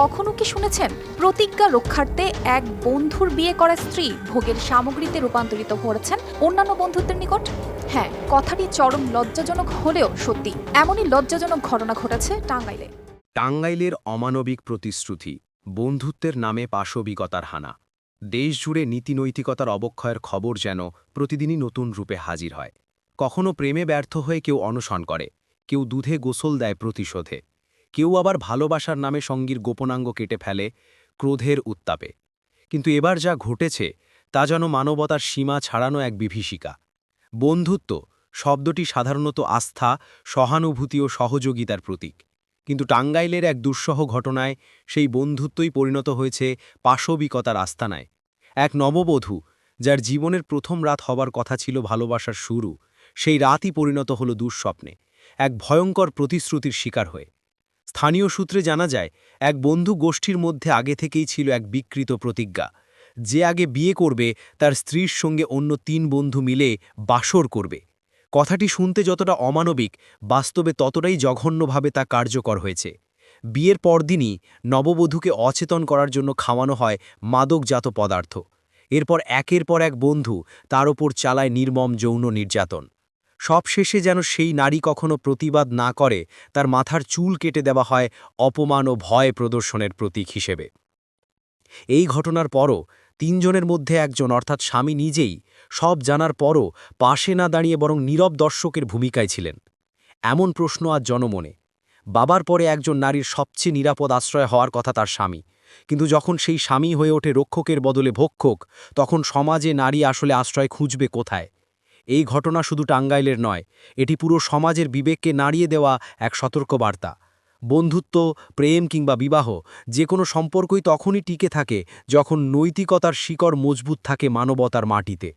কখনো কি শুনেছেন? প্রতিজ্ঞা রক্ষার্থে এক বন্ধুর বিয়ে করা স্ত্রী ভোগের সামগ্রীতে রূপান্তরিত করেছেন অন্যান্য বন্ধুত্বের নিকট? হ্যাঁ কথাটি চরম লজ্জাজনক হলেও সত্যি। এমনই লজ্জাজনক ঘটনা ঘটেছে টাঙ্গাইলে। টাঙ্গাইলের অমানবিক প্রতিশ্রুতি, বন্ধুত্বের নামে পাশবিকতার হানা। দেশজুড়ে নীতিনৈতিকতার অবক্ষয়ের খবর যেন প্রতিদিনই নতুন রূপে হাজির হয়। কখনো প্রেমে ব্যর্থ হয়ে কেউ অনশন করে, কেউ দুধে গোসল দেয় প্রতিশোধে। কেউ আবার ভালোবাসার নামে সঙ্গীর গোপনাঙ্গ কেটে ফেলে ক্রোধের উত্তাপে। কিন্তু এবার যা ঘটেছে, তা যেন মানবতার সীমা ছাড়ানো এক বিভীষিকা। বন্ধুত্ব শব্দটি সাধারণত আস্থা, সহানুভূতি ও সহযোগিতার প্রতীক। কিন্তু টাঙ্গাইলের এক দুঃসহ ঘটনায় সেই বন্ধুত্বই পরিণত হয়েছে পাশবিকতার আস্তানায়। এক নববধূ, যার জীবনের প্রথম রাত হবার কথা ছিল ভালোবাসার শুরু, সেই রাতই পরিণত হল দুঃস্বপ্নে, এক ভয়ঙ্কর প্রতিশ্রুতির শিকার হয়ে। স্থানীয় সূত্রে জানা যায়, এক বন্ধু গোষ্ঠীর মধ্যে আগে থেকেই ছিল এক বিকৃত প্রতিজ্ঞা। যে আগে বিয়ে করবে, তার স্ত্রীর সঙ্গে অন্য তিন বন্ধু মিলে বাসর করবে। কথাটি শুনতে যতটা অমানবিক, বাস্তবে ততটাই জঘন্যভাবে তা কার্যকর হয়েছে। বিয়ের পরদিনই নববধূকে অচেতন করার জন্য খাওয়ানো হয় মাদকজাত পদার্থ। এরপর একের পর এক বন্ধু তার ওপর চালায় নির্মম যৌন নির্যাতন। সবশেষে যেন সেই নারী কখনো প্রতিবাদ না করে, তার মাথার চুল কেটে দেওয়া হয় অপমান ও ভয় প্রদর্শনের প্রতীক হিসেবে। এই ঘটনার পরও তিনজনের মধ্যে একজন, অর্থাৎ স্বামী নিজেই, সব জানার পরও পাশে না দাঁড়িয়ে বরং নীরব দর্শকের ভূমিকায় ছিলেন। এমন প্রশ্ন আজ জনমনে। বাবার পরে একজন নারীর সবচেয়ে নিরাপদ আশ্রয় হওয়ার কথা তার স্বামী। কিন্তু যখন সেই স্বামী হয়ে ওঠে রক্ষকের বদলে ভক্ষক, তখন সমাজে নারী আসলে আশ্রয় খুঁজবে কোথায়? এই ঘটনা শুধু টাঙ্গাইলের নয়, এটি পুরো সমাজের বিবেককে নাড়িয়ে দেওয়া এক সতর্কবার্তা। বন্ধুত্ব, প্রেম কিংবা বিবাহ, যে কোনো সম্পর্কই তখনই টিকে থাকে যখন নৈতিকতার শিকড় মজবুত থাকে মানবতার মাটিতে।